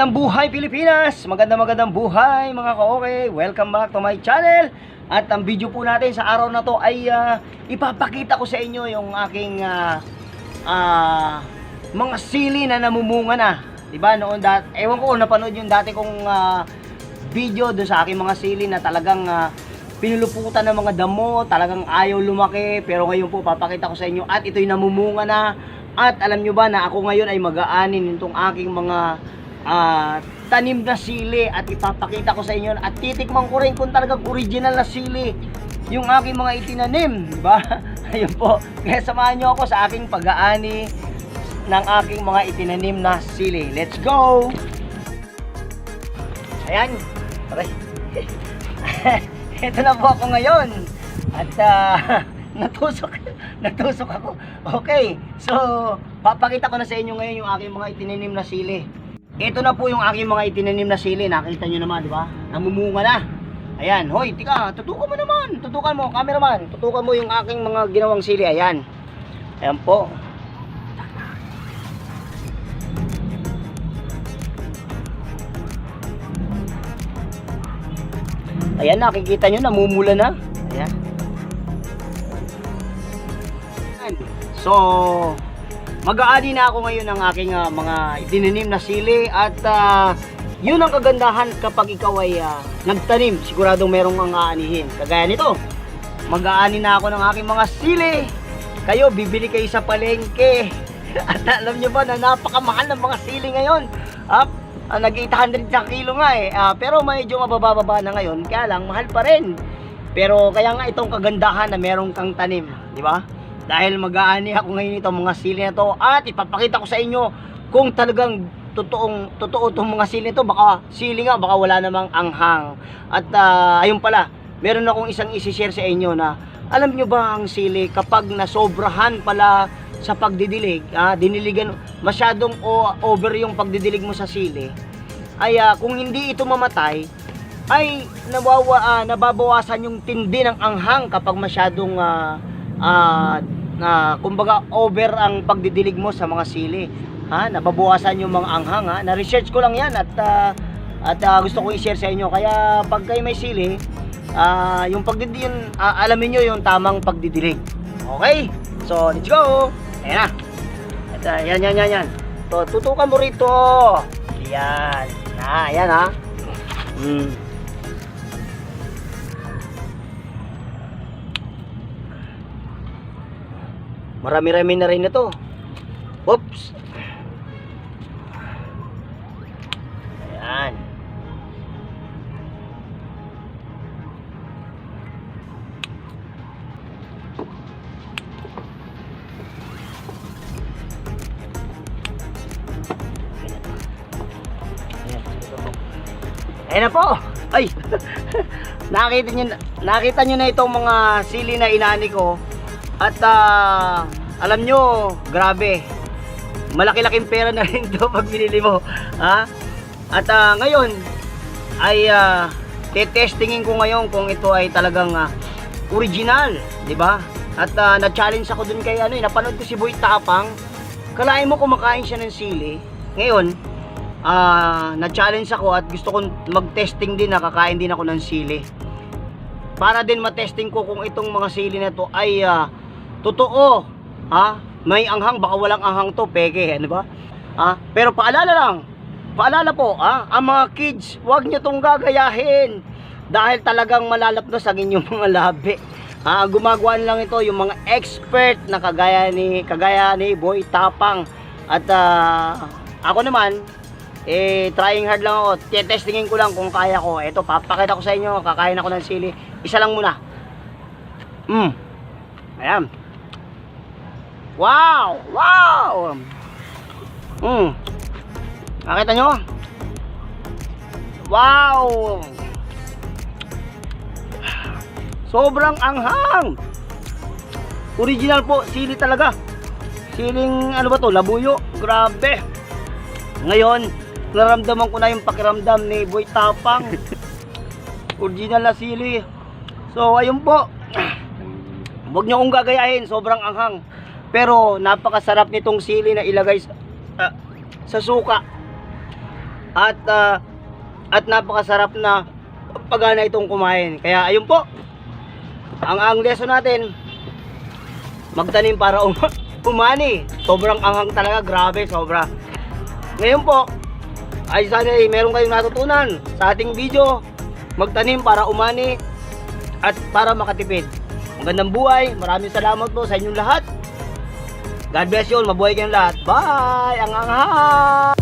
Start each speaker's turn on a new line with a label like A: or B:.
A: Magandang buhay Pilipinas! Magandang magandang buhay mga ka-okay! Welcome back to my channel! At ang video po natin sa araw na to ay ah, ipapakita ko sa inyo yung aking ah, ah, mga sili na namumunga na. 'Di ba? Noon dat ewan ko kung napanood yung dati kong ah, video doon sa aking mga sili na talagang ah, pinuluputan ng mga damo, talagang ayaw lumaki. Pero ngayon po papakita ko sa inyo at ito'y namumunga na. At alam nyo ba na ako ngayon ay mag-aanin itong aking mga ah, tanim na sili at ipapakita ko sa inyo at titikman ko rin kung talagang original na sili yung aking mga itinanim, di ba? Ayun po. Kaya samahan nyo ako sa aking pag-aani ng aking mga itinanim na sili. Let's go! Ayan. Aray. Ito na po ako ngayon. At ah, natusok. Natusok ako. Okay. So, papakita ko na sa inyo ngayon yung aking mga itinanim na sili. Ito na po yung aking mga itinanim na sili. Nakita nyo naman, di ba? Namumunga na. Ayan. Hoy, tika. Tutukan mo naman. Tutukan mo, cameraman. Tutukan mo yung aking mga ginawang sili. Ayan. Ayan po. Ayan, nakikita nyo, namumula na. Ayan. So, mag-aani na ako ngayon ng aking ah, mga itinanim na sili at ah, yun ang kagandahan kapag ikaw ay ah, nagtanim, siguradong merong ang aanihin. Kagaya nito, mag-aani na ako ng aking mga sili. Kayo, bibili kayo sa palengke. At alam nyo ba na napakamahal ng mga sili ngayon? Ah, ah, nag-800 sa kilo nga eh. Ah, pero medyo mabababa na ngayon, kaya lang mahal pa rin. Pero kaya nga itong kagandahan na meron kang tanim, di ba? Dahil mag-aani ako ngayon itong mga sili na to. At ipapakita ko sa inyo kung talagang totoong totoo itong mga sili to. Baka sili nga baka wala namang anghang. At ah, ayun pala meron akong isang isi-share sa inyo na alam nyo ba ang sili? Kapag nasobrahan pala sa pagdidilig ah, diniligan masyadong o, over yung pagdidilig mo sa sili ay ah, kung hindi ito mamatay ay nawawa ah, nababawasan yung tindi ng anghang kapag masyadong ah, ah, na kumbaga over ang pagdidilig mo sa mga sili. Ha? Nababawasan yung mga anghang ha? Na research ko lang yan at ah, at ah, gusto ko i-share sa inyo. Kaya pag kayo may sili ah, yung pagdidilig yun, ah, alamin nyo yung tamang pagdidilig. Okay? So let's go! Ayan na. At ah, yan yan yan yan. To tutukan mo rito. Yan. Na yan ha? Mm. Marami-rami na rin ito. Oops. Ayan. Ayan na po. Ay. nakita niyo nakita niyo na itong mga sili na inani ko. At ah, alam nyo, grabe. Malaki-laking pera na rin to pag binili mo. Ha? At ah, ngayon, ay uh, testingin ko ngayon kung ito ay talagang ah, original. di ba? At ah, na-challenge ako dun kay ano, eh, napanood ko si Boy Tapang. Kalain mo kumakain siya ng sili. Ngayon, ah, na-challenge ako at gusto kong mag-testing din, nakakain din ako ng sili para din matesting ko kung itong mga sili na to ay ah, totoo. Ha? May anghang baka walang anghang to peke ano ba? Ha? Pero paalala lang paalala po ha? Ang mga kids wag niyo tong gagayahin. Dahil talagang malalapnos ang inyong mga labi. Ha? Gumagawa lang ito yung mga expert na kagaya ni kagaya ni Boy Tapang. At ah, ako naman eh trying hard lang ako. Testingin ko lang kung kaya ko. Eto papakita ko sa inyo kakain ako ng sili. Isa lang muna. Mm ayan wow! Wow! Mm nakita nyo? Wow! Sobrang anghang! Original po sili talaga. Siling ano ba to labuyo? Grabe. Ngayon naramdaman ko na yung pakiramdam ni Boy Tapang. Original na sili. So ayun po. Huwag nyo kong gagayahin sobrang anghang pero napakasarap nitong sili na ilagay sa, ah, sa suka at ah, at napakasarap na pagana itong kumain. Kaya ayun po. Ang ang lesson natin magtanim para um umani. Sobrang anghang talaga, grabe, sobra. Ngayon po, ay sana ay meron kayong natutunan sa ating video. Magtanim para umani at para makatipid. Magandang buhay. Maraming salamat po sa inyong lahat. God bless you all. Mabuhay kayong lahat. Bye! Ang anghang!